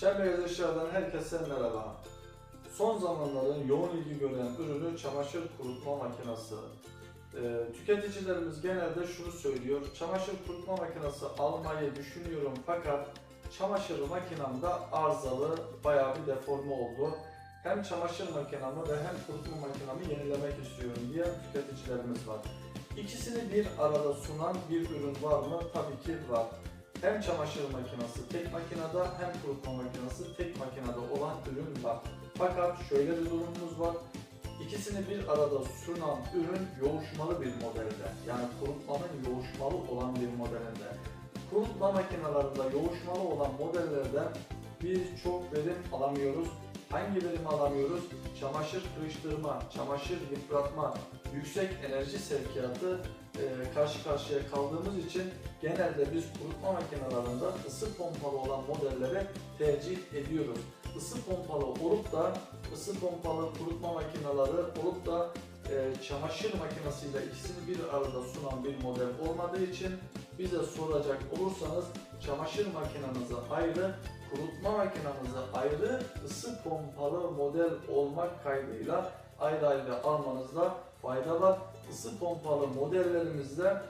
Şen Beyaz Eşya'dan herkese merhaba. Son zamanların yoğun ilgi gören ürünü çamaşır kurutma makinesi. Ee, tüketicilerimiz genelde şunu söylüyor. Çamaşır kurutma makinesi almayı düşünüyorum fakat çamaşır makinamda arızalı, bayağı bir deforme oldu. Hem çamaşır makinamı ve hem kurutma makinamı yenilemek istiyorum diye tüketicilerimiz var. İkisini bir arada sunan bir ürün var mı? Tabii ki var. Hem çamaşır makinesi tek makinede hem kurutma makinesi tek makinede olan ürün var. Fakat şöyle bir durumumuz var. İkisini bir arada sunan ürün yoğuşmalı bir modelde. Yani kurutmanın yoğuşmalı olan bir modelinde. Kurutma makinelerinde yoğuşmalı olan modellerden biz çok verim alamıyoruz. Hangi verimi alamıyoruz? Çamaşır kırıştırma, çamaşır yıpratma, yüksek enerji sevkiyatı e, karşı karşıya kaldığımız için genelde biz kurutma makinelerinde ısı pompalı olan modellere tercih ediyoruz. Isı pompalı olup da ısı pompalı kurutma makineleri olup da e, çamaşır makinesiyle ikisini bir arada sunan bir model olmadığı için bize soracak olursanız çamaşır makinenizi ayrı, kurutma makinenizi ayrı, ısı pompalı model olmak kaydıyla ayrı ayrı almanızda fayda var. Isı pompalı modellerimizde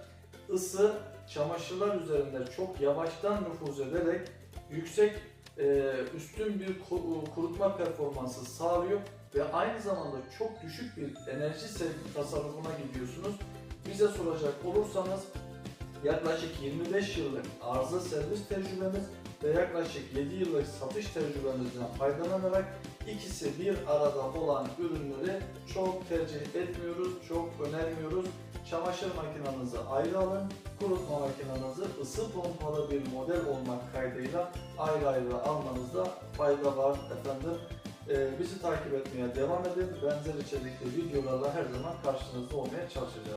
ısı çamaşırlar üzerinde çok yavaştan nüfuz ederek yüksek e, üstün bir ku- kurutma performansı sağlıyor ve aynı zamanda çok düşük bir enerji tasarrufuna gidiyorsunuz. Bize soracak olursanız yaklaşık 25 yıllık arıza servis tecrübemiz ve yaklaşık 7 yıllık satış tecrübemizden faydalanarak ikisi bir arada olan ürünleri çok tercih etmiyoruz, çok önermiyoruz. Çamaşır makinenizi ayrı alın, kurutma makinenizi ısı pompalı bir model olmak kaydıyla ayrı ayrı almanızda fayda var efendim. Ee, bizi takip etmeye devam edin. Benzer içerikli videolarla her zaman karşınızda olmaya çalışacağız.